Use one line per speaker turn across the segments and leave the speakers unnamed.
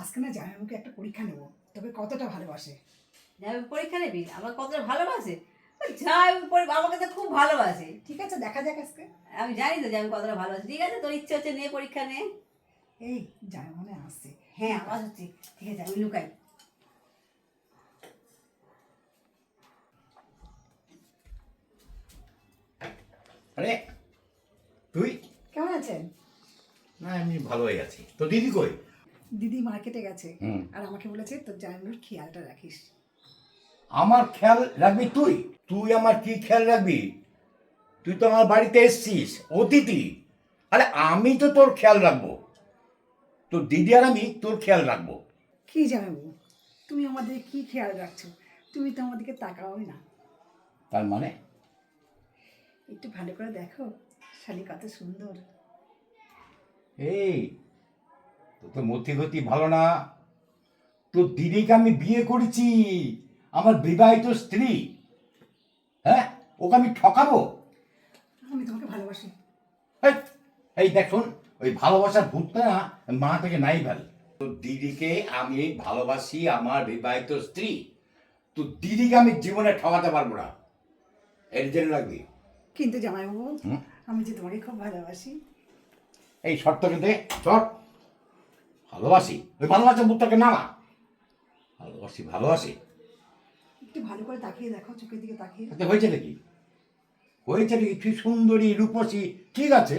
আজকে না জামাইবাবুকে একটা পরীক্ষা নেব। তবে কতটা ভালোবাসে?
যাই পরীক্ষা নেবি। আমার কতটা ভালোবাসে? যাই পরি- আমাকে তো খুব ভালোবাসে।
ঠিক আছে দেখা যাক আজকে।
আমি জানি তো যে আমি কতটা ভালোবাসি। ঠিক আছে তোর ইচ্ছে হচ্ছে নে পরীক্ষা নে।
এই জামাই মনে আসছে
হ্যাঁ আওয়াজ হচ্ছে। ঠিক আছে আমি লুকাই।
আরে তুই?
কেমন আছেন?
না আমি ভালোই আছি। তো দিদি কই?
দিদি মার্কেটে গেছে আর আমাকে বলেছে তোর জামাইবাবুর খেয়ালটা রাখিস।
আমার খেয়াল রাখবি তুই? তুই আমার কি খেয়াল রাখবি? তুই তো আমার বাড়িতে এসছিস অতিথি। আরে আমি তো তোর খেয়াল রাখব। তোর দিদি আর আমি তোর খেয়াল রাখব।
কি জামাইবাবু? তুমি আমাদের কি খেয়াল রাখছো? তুমি তো আমাদেরকে তাকাওই না।
তার মানে?
একটু ভালো করে দেখো শালি কত সুন্দর।
এই তোর তো মতি গতি ভালো না। তোর দিদিকে আমি বিয়ে করেছি। আমার বিবাহিত স্ত্রী। হ্যাঁ? ওকে আমি ঠকাবো?
আমি তোমাকে ভালোবাসি।
এই, দেখুন ওই ভালোবাসার ভূতটা মা থেকে নাই ফেল তো দিদিকে আমি ভালোবাসি আমার বিবাহিত স্ত্রী। তো দিদিকে আমি জীবনে ঠকাতে পারব না। এর জন্য লাগবে
কিন্তু জামাইবাবু? আমি যে তোমাকে খুব ভালোবাসি।
এই শর্ত কিন্তু চট ভালোবাসি। ওই ভালোবাসার ভূতটাকে নামা ভালোবাসি ভালোবাসি।
একটু ভালো করে তাকিয়ে দেখো চোখের দিকে তাকিয়ে।
তাতে হয়েছে নাকি? হয়েছে নাকি? তুই সুন্দরী রূপসী। ঠিক আছে।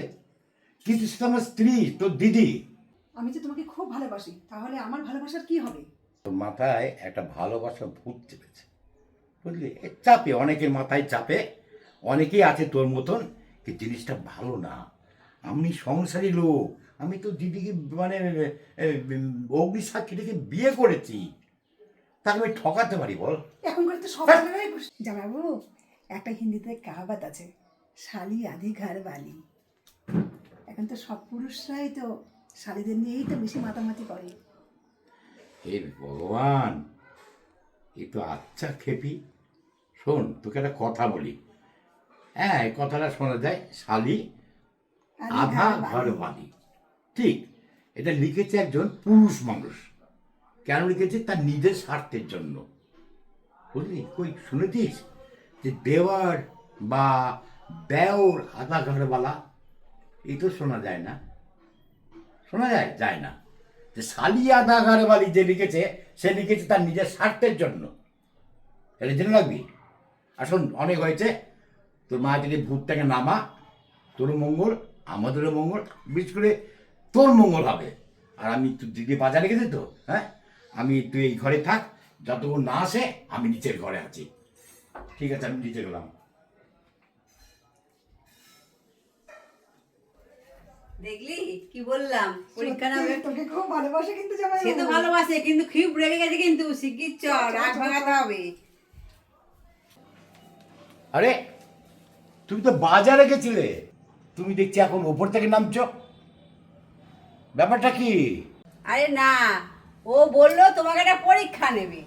কিন্তু সে আমার স্ত্রী তোর দিদি।
আমি যে তোমাকে খুব ভালোবাসি তাহলে আমার ভালোবাসার কি হবে?
তোর মাথায় একটা ভালোবাসা ভূত চেপেছে। বুঝলি? চাপে অনেকের মাথায় চাপে অনেকেই আছে তোর মতন এই জিনিসটা ভালো না। আমি সংসারী লোক। আমি তো দিদিকে মানে অগ্নি সাক্ষী রেখে বিয়ে করেছি। তাকে আমি ঠকাতে পারি বল?
এখন করে তো সব
হ্যাঁ।
জামাইবাবু একটা হিন্দিতে কাহাবাত আছে। শালি আধি ঘর বালি। এখন তো সব পুরুষরাই তো শালিদের নিয়েই তো বেশি মাতামাতি করে।
হে ভগবান এ তো আচ্ছা খেপি। শোন তোকে একটা কথা বলি। হ্যাঁ এই কথাটা শোনা যায় শালি
আধি ঘর বালি।
বালি ঠিক এটা লিখেছে একজন পুরুষ মানুষ। কেন লিখেছে? তার নিজের স্বার্থের জন্য। বুঝলি? কই শুনেছিস? যে দেওয়ার বা দেওর আধা ঘরবালা এই তো শোনা যায় না। শোনা যায়? যায় না। যে শালি আধা ঘরবালি যে লিখেছে সে লিখেছে তার নিজের স্বার্থের জন্য। এটা জেনে রাখবি। আসুন অনেক হয়েছে। তোর মা যদি ভূতটাকে নামা তোর মঙ্গল। আমাদেরও মঙ্গল বিশেষ করে তোর মঙ্গল হবে। আর আমি তো দিদি বাজারে গেছি তো হ্যাঁ? আমি তুই এই ঘরে থাক যতক্ষণ না আসে আমি নিচের ঘরে আছি। ঠিক আছে আমি নিচে গেলাম।
দেখলি? কি বললাম? পরীক্ষা নেবে
তোকে খুব ভালোবাসে কিন্তু
সে তো ভালোবাসে কিন্তু খুব রেগে গেছে কিন্তু শিগগির
চল,
রাগ ভাঙাতে হবে।
আরে তুমি তো বাজারে গেছিলে। তুমি দেখছি এখন ওপর থেকে নামছো। ব্যাপারটা কি?
আরে না ও বলল তোমাকে একটা পরীক্ষা নেবে।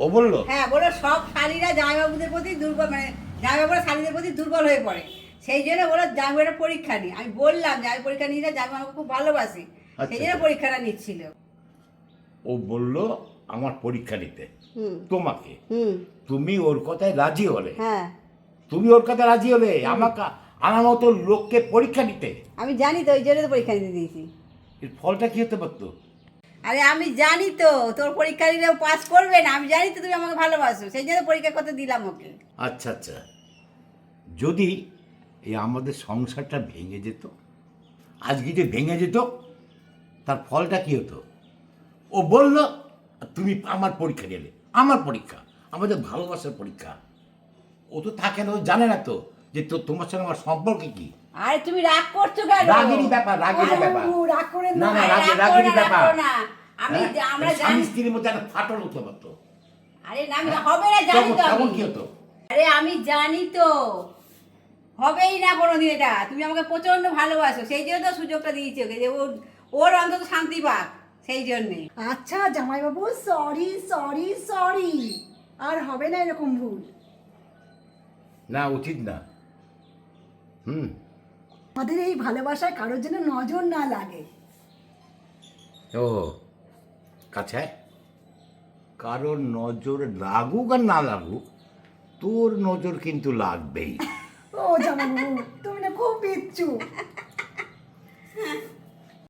ও বলল?
হ্যাঁ বলো সব শালীরা জামাইবাবুদের প্রতি দুর্বল মানে জামাইবাবুরা শালীদের প্রতি দুর্বল হয়ে পড়ে। সেই জন্য বলো জামাইবাবুরা পরীক্ষা নি। আমি বললাম যে আমি পরীক্ষা নিয়ে জামাইবাবু খুব ভালোবাসি।
আচ্ছা।
সেই জন্য পরীক্ষাটা নিচ্ছিল।
ও বলল আমার পরীক্ষা নিতে। তোমাকে।
হুম।
তুমি ওর কথায় রাজি হলে।
হ্যাঁ।
তুমি ওর কথায় রাজি হলে। আমাকে আমার মতো লোককে পরীক্ষা নিতে
আমি জানি তো ওই জন্য তো পরীক্ষা নিতে দিয়েছি।
এর ফলটা কি হতে পারতো?
আরে আমি জানি তো তোর পরীক্ষা দিলেও পাস করবে না। আমি জানি তো তুমি আমাকে ভালোবাসো সেই জন্য পরীক্ষা করতে দিলাম ওকে।
আচ্ছা আচ্ছা। যদি এই আমাদের সংসারটা ভেঙে যেত আজকে যে ভেঙে যেত তার ফলটা কি হতো? ও বলল তুমি আমার পরীক্ষা নিলে আমার পরীক্ষা আমাদের ভালোবাসার পরীক্ষা। ও তো থাকে না ও জানে না তো। যে তো তোমার সঙ্গে আমার সম্পর্ক কি?
আরে তুমি রাগ করছ কেন?
রাগেরই ব্যাপার রাগেরই ব্যাপার।
রাগ করেন
না
না
রাগ
রাগেরই ব্যাপার।
আমি
হ্যাঁ?
আমরা জানি
স্ত্রীর মধ্যে একটা ফাটল হতে পারতো
আরে না আমি হবে না জানি তো
তখন কি হতো?
আরে আমি জানি তো। হবেই না কোনোদিন এটা। তুমি আমাকে প্রচণ্ড ভালোবাসো সেই জন্য তো সুযোগটা দিয়েছি ওকে যে ওর ওর অন্তত শান্তি পাক সেই জন্যে।
আচ্ছা জামাইবাবু সরি সরি সরি আর হবে না এরকম ভুল?
না উচিত না। হুম।
আমাদের এই ভালোবাসায় কারোর জন্য নজর না লাগে।
ও কাছে? কারোর নজর লাগুক আর না লাগুক তোর নজর কিন্তু লাগবেই।
ও জামাইবাবু তুমি না খুব বিচ্ছু।